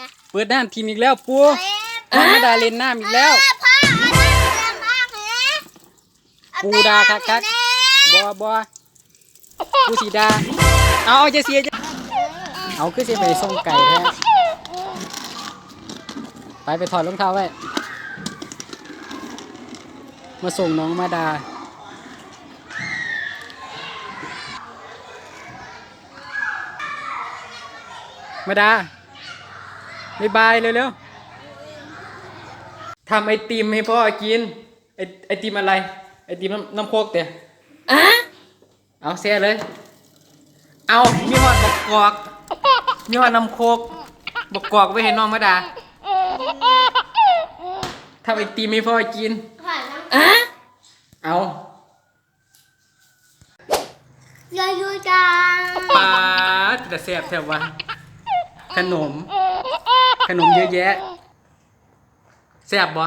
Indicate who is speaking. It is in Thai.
Speaker 1: นะ
Speaker 2: เปิดน้ำทีมอีกแล้วปู
Speaker 1: เอ๊ะ
Speaker 2: น้องมาดาเล่นน้ำอีกแล้ว
Speaker 1: เอ้ยพ่อเอาน้ำแรงมากเลยเอ
Speaker 2: ปูดาคักคัก
Speaker 1: เต้
Speaker 2: บอบอปูสีดา เอาเอาจะเสียจะเอาคือเสียไปส่งไก่แท้ไปไปถอดรองเท้าไว้ มาส่งน้องมาดามาดา บายบายเร็วๆทำไอติมให้พ่อกิน ไอไอติมอะไร ไอติมน้ำน้ำโคกเตะเอาเสียเลย เอามีหอดบกกอกมีหอดน้ำโคกบกกอกไว้ให้น้องมาดาทำไอติมให้พ่อกิน
Speaker 1: ผ่านน้ำ
Speaker 2: เอา
Speaker 1: เยอะอยู่จัง
Speaker 2: ปลาแต่แซ่บแถววะขนม ขนมเยอะแยะแซ่บบ่